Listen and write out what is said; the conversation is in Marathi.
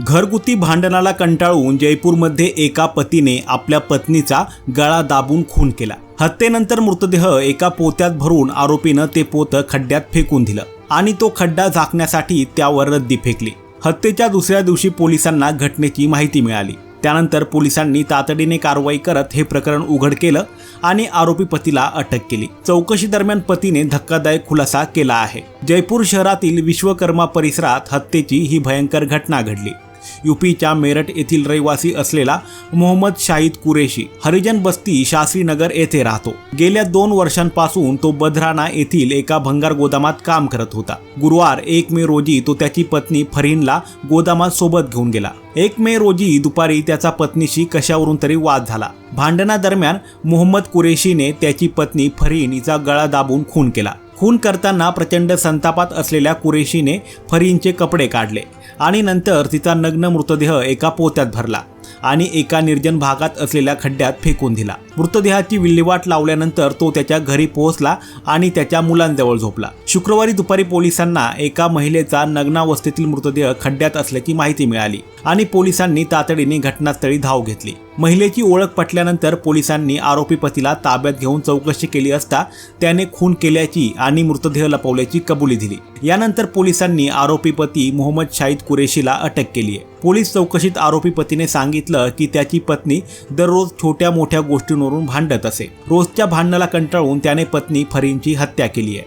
घरगुती भांडणाला कंटाळून जयपूरमध्ये एका पतीने आपल्या पत्नीचा गळा दाबून खून केला. हत्येनंतर मृतदेह एका पोत्यात भरून आरोपीनं ते पोतं खड्ड्यात फेकून दिलं आणि तो खड्डा झाकण्यासाठी त्यावर रद्दी फेकली. हत्येच्या दुसऱ्या दिवशी पोलिसांना घटनेची माहिती मिळाली. त्यानंतर पोलिसांनी तातडीने कारवाई करत हे प्रकरण उघड केलं आणि आरोपी पतीला अटक केली. चौकशी दरम्यान पतीने धक्कादायक खुलासा केला आहे. जयपूर शहरातील विश्वकर्मा परिसरात हत्येची ही भयंकर घटना घडली. युपीच्या मेरठ येथील रहिवासी असलेला मोहम्मद शाहिद कुरेशी हरिजन बस्ती शास्त्रीनगर येथे राहतो. गेल्या दोन वर्षांपासून तो बधराना येथील एका भंगार गोदामात काम करत होता. गुरुवार एक मे रोजी तो त्याची पत्नी फरीनला गोदामात सोबत घेऊन गेला. एक मे रोजी दुपारी त्याचा पत्नीशी कशावरून तरी वाद झाला. भांडणादरम्यान मोहम्मद कुरेशीने त्याची पत्नी फरीन हिचा गळा दाबून खून केला. खून करताना प्रचंड संतापात असलेल्या कुरेशीने फरीनचे कपडे काढले. आणि नंतर तिचा नग्न मृतदेह एका पोत्यात भरला. आणि एका निर्जन भागात असलेल्या खड्ड्यात फेकून दिला. मृतदेहाची विल्हेवाट लावल्यानंतर तो त्याच्या घरी पोहोचला आणि त्याच्या मुलांजवळ झोपला. शुक्रवारी दुपारी पोलिसांना एका महिलेचा नग्नावस्थेतील मृतदेह खड्ड्यात असल्याची माहिती मिळाली आणि पोलिसांनी तातडीने घटनास्थळी धाव घेतली. महिलेची ओळख पटल्यानंतर पोलिसांनी आरोपी पतीला ताब्यात घेऊन चौकशी केली असता त्याने खून केल्याची आणि मृतदेह लपवल्याची कबुली दिली. यानंतर पोलिसांनी आरोपी पती मोहम्मद शाहिद कुरेशीला अटक केली आहे पोलीस चौकशीत आरोपी पतीने सांगितलं की त्याची पत्नी दररोज छोट्या मोठ्या गोष्टींवरून भांडत असे. रोजच्या भांडणाला कंटाळून त्याने पत्नी फरीनची हत्या केली आहे.